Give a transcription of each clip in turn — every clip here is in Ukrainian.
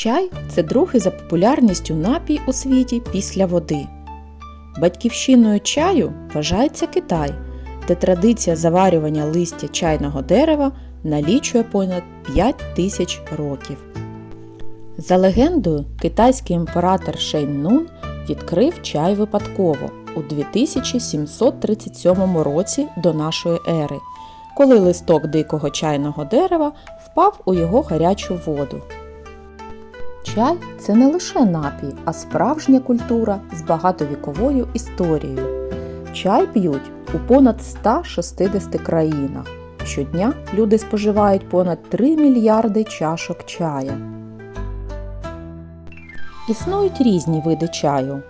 Чай це другий за популярністю напій у світі після води. Батьківщиною чаю вважається Китай, де традиція заварювання листя чайного дерева налічує понад 5 тисяч років. За легендою, китайський імператор Шень Нун відкрив чай випадково у 2737 році до нашої ери, коли листок дикого чайного дерева впав у його гарячу воду. Чай це не лише напій, а справжня культура з багатовіковою історією. Чай п'ють у понад 160 країнах. Щодня люди споживають понад 3 мільярди чашок чая. Існують різні види чаю: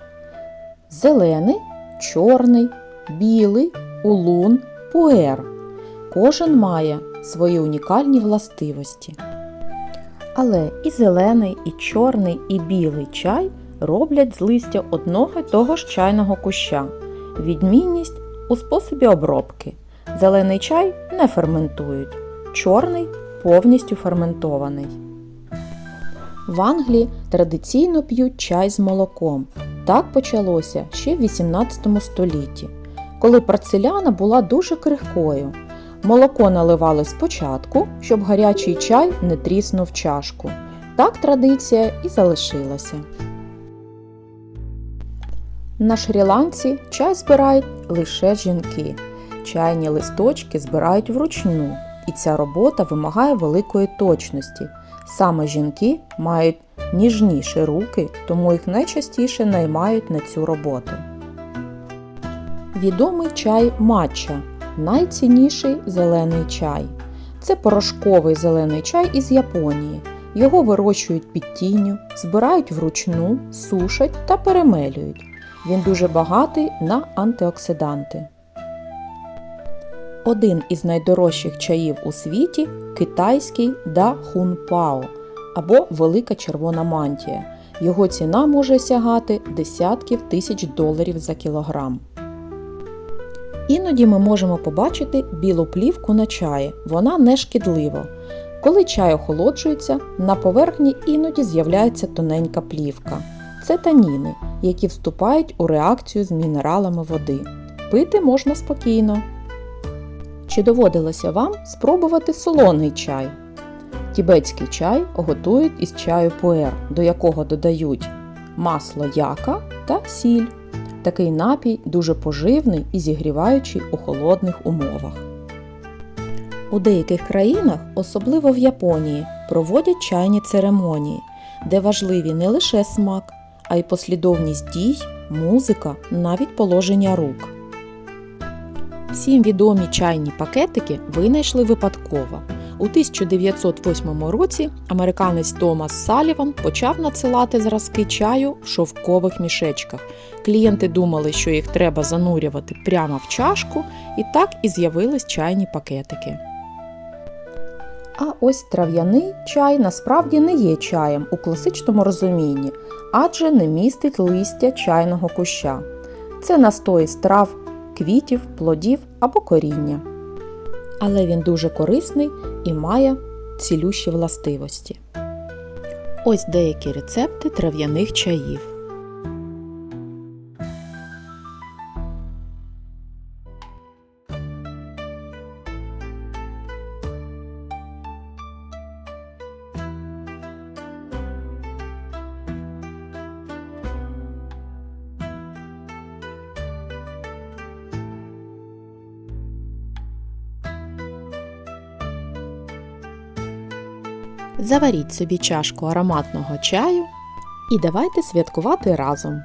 зелений, чорний, білий, улун, пуер. Кожен має свої унікальні властивості. Але і зелений, і чорний, і білий чай роблять з листя одного й того ж чайного куща. Відмінність у способі обробки. Зелений чай не ферментують, чорний повністю ферментований. В Англії традиційно п'ють чай з молоком. Так почалося ще в 18 столітті, коли порцеляна була дуже крихкою. Молоко наливали спочатку, щоб гарячий чай не тріснув чашку. Так традиція і залишилася. На Шрі-Ланці чай збирають лише жінки. Чайні листочки збирають вручну, і ця робота вимагає великої точності. Саме жінки мають ніжніші руки, тому їх найчастіше наймають на цю роботу. Відомий чай матча найцінніший зелений чай. Це порошковий зелений чай із Японії. Його вирощують під тінню, збирають вручну, сушать та перемелюють. Він дуже багатий на антиоксиданти. Один із найдорожчих чаїв у світі китайський Да Хун Пао або Велика червона мантія. Його ціна може сягати десятків тисяч доларів за кілограм. Іноді ми можемо побачити білу плівку на чаї. Вона не шкідлива. Коли чай охолоджується, на поверхні іноді з'являється тоненька плівка. Це таніни, які вступають у реакцію з мінералами води. Пити можна спокійно. Чи доводилося вам спробувати солоний чай? Тібетський чай готують із чаю пуер, до якого додають масло яка та сіль. Такий напій дуже поживний і зігріваючий у холодних умовах. У деяких країнах, особливо в Японії, проводять чайні церемонії, де важливі не лише смак, а й послідовність дій, музика, навіть положення рук. Всім відомі чайні пакетики винайшли випадково. У 1908 році американець Томас Саліван почав надсилати зразки чаю в шовкових мішечках. Клієнти думали, що їх треба занурювати прямо в чашку, і так і з'явились чайні пакетики. А ось трав'яний чай насправді не є чаєм у класичному розумінні, адже не містить листя чайного куща. Це настой з трав, квітів, плодів або коріння. Але він дуже корисний і має цілющі властивості. Ось деякі рецепти трав'яних чаїв. Заваріть собі чашку ароматного чаю і давайте святкувати разом.